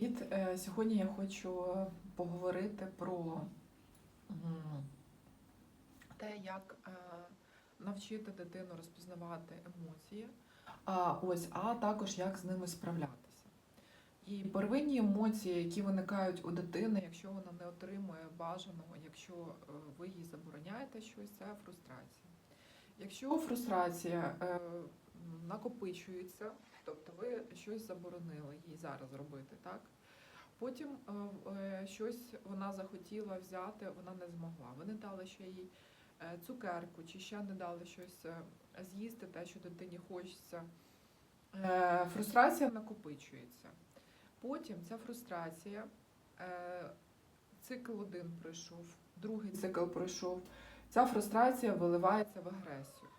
Привіт! Е, Сьогодні я хочу поговорити про те, як е, навчити дитину розпізнавати емоції, а ось, а також як з ними справлятися. І первинні емоції, які виникають у дитини, якщо вона не отримує бажаного, якщо е, ви їй забороняєте щось, це фрустрація. Якщо фрустрація е, накопичується, тобто ви щось заборонили їй зараз робити, так? Потім е, е, щось вона захотіла взяти, вона не змогла. Ви не дали ще їй е, цукерку, чи ще не дали щось е, з'їсти, те, що дитині хочеться. Е, Фрустрація накопичується. Потім ця фрустрація, е, цикл один пройшов, другий цикл пройшов. Ця фрустрація виливається в агресію.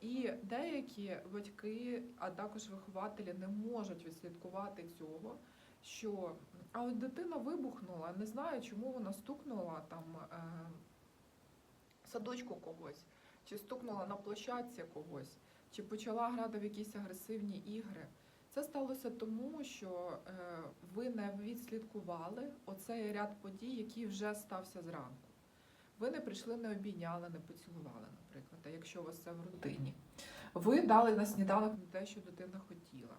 І деякі батьки, а також вихователі не можуть відслідкувати цього, що а от дитина вибухнула, не знаю, чому вона стукнула там е, садочку когось, чи стукнула на площадці когось, чи почала грати в якісь агресивні ігри. Це сталося тому, що е, ви не відслідкували оцей ряд подій, який вже стався зранку. Ви не прийшли, не обійняли, не поцілували, наприклад, а якщо у вас це в рутині. Ви дали на сніданок те, що дитина хотіла.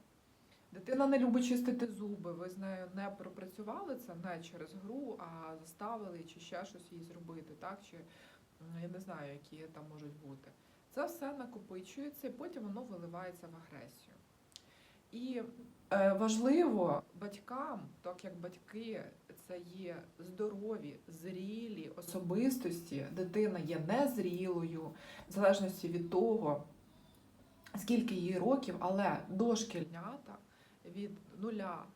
Дитина не любить чистити зуби, ви з нею не пропрацювали це не через гру, а заставили чи ще щось їй зробити, так? Чи я не знаю, які там можуть бути. Це все накопичується і потім воно виливається в агресію. І е, важливо батькам, так як батьки це є здорові, зрілі особистості, дитина є незрілою, в залежності від того, скільки їй років, але дошкільнята від 0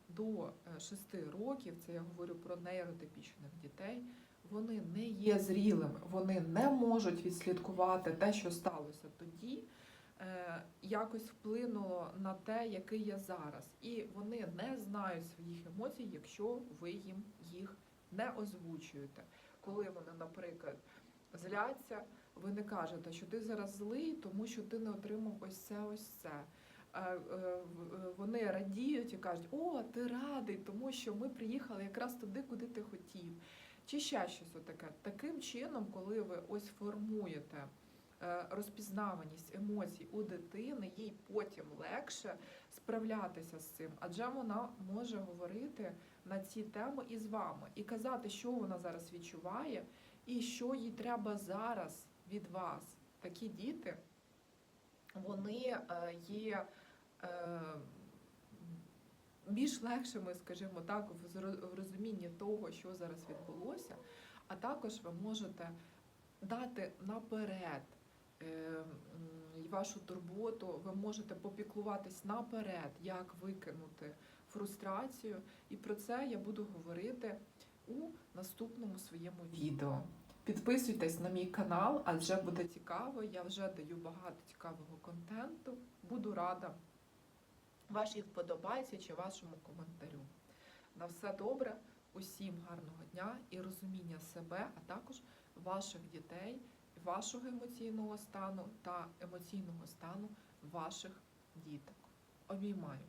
до 6 років, це я говорю про нейротипічних дітей, вони не є зрілими, вони не можуть відслідкувати те, що сталося тоді, е, якось вплинуло на те, який я зараз. І вони не знають своїх емоцій, якщо ви їм їх не озвучуєте. Коли вони, наприклад, зляться, ви не кажете, що ти зараз злий, тому що ти не отримав ось це, ось це. Е, е, е, Вони радіють і кажуть, о, ти радий, тому що ми приїхали якраз туди, куди ти хотів. Чи ще щось отаке. Таким чином, коли ви ось формуєте е, розпізнаваність емоцій у дитини, їй потім легше справлятися з цим, адже вона може говорити на ці теми із вами і казати, що вона зараз відчуває, і що їй треба зараз від вас. Такі діти, вони е, є е, більш легшими, скажімо так, в розумінні того, що зараз відбулося, а також ви можете дати наперед е, і вашу турботу, ви можете попіклуватись наперед, як викинути фрустрацію. І про це я буду говорити у наступному своєму відео. Підписуйтесь на мій канал, адже буде цікаво. Я вже даю багато цікавого контенту. Буду рада вашій вподобайці чи вашому коментарю. На все добре, усім гарного дня і розуміння себе, а також ваших дітей, вашого емоційного стану та емоційного стану ваших діток. Обіймаю.